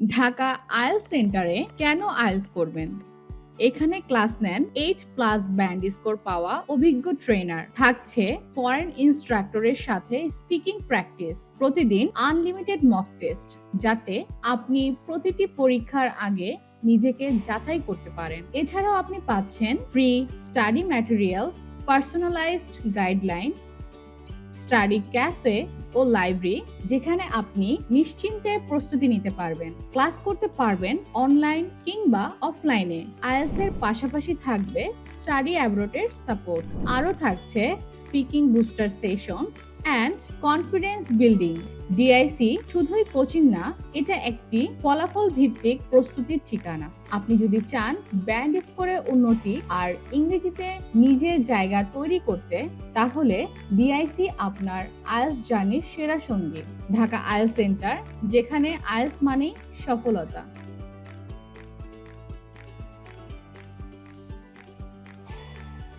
Dhaka IELTS সেন্টারে কেন IELTS করবেন? এখানে ক্লাস নেন এইট প্লাস ব্যান্ড স্কোর পাওয়া অভিজ্ঞ ট্রেনার থাকছে ফরেন ইনস্ট্রাক্টরের সাথে স্পিকিং প্র্যাকটিস। প্রতিদিন আনলিমিটেড মক টেস্ট, যাতে আপনি প্রতিটি পরীক্ষার আগে নিজেকে যাচাই করতে পারেন। এছাড়াও আপনি পাচ্ছেন free study materials, personalised guideline, study cafe ও লাইব্রেরি যেখানে আপনি নিশ্চিন্তে প্রস্তুতি নিতে পারবেন, ক্লাস করতে পারবেন অনলাইন কিংবা অফলাইনে আইএলস এর পাশাপাশি থাকবে স্টাডি অ্যাব্রোটের সাপোর্ট আরও থাকছে speaking booster sessions and confidence building DIC শুধুই কোচিং না, এটা একটি ফলাফল ভিত্তিক প্রস্তুতির ঠিকানা। আপনি যদি চান ব্যান্ড স্কোরে উন্নতি আর ইংরেজিতে নিজের জায়গা তৈরি করতে, তাহলে ডিআইসি আপনার আইএলস জার্নির সেরা সঙ্গী। ঢাকা আইএলস সেন্টার, যেখানে আইএলস মানেই সফলতা।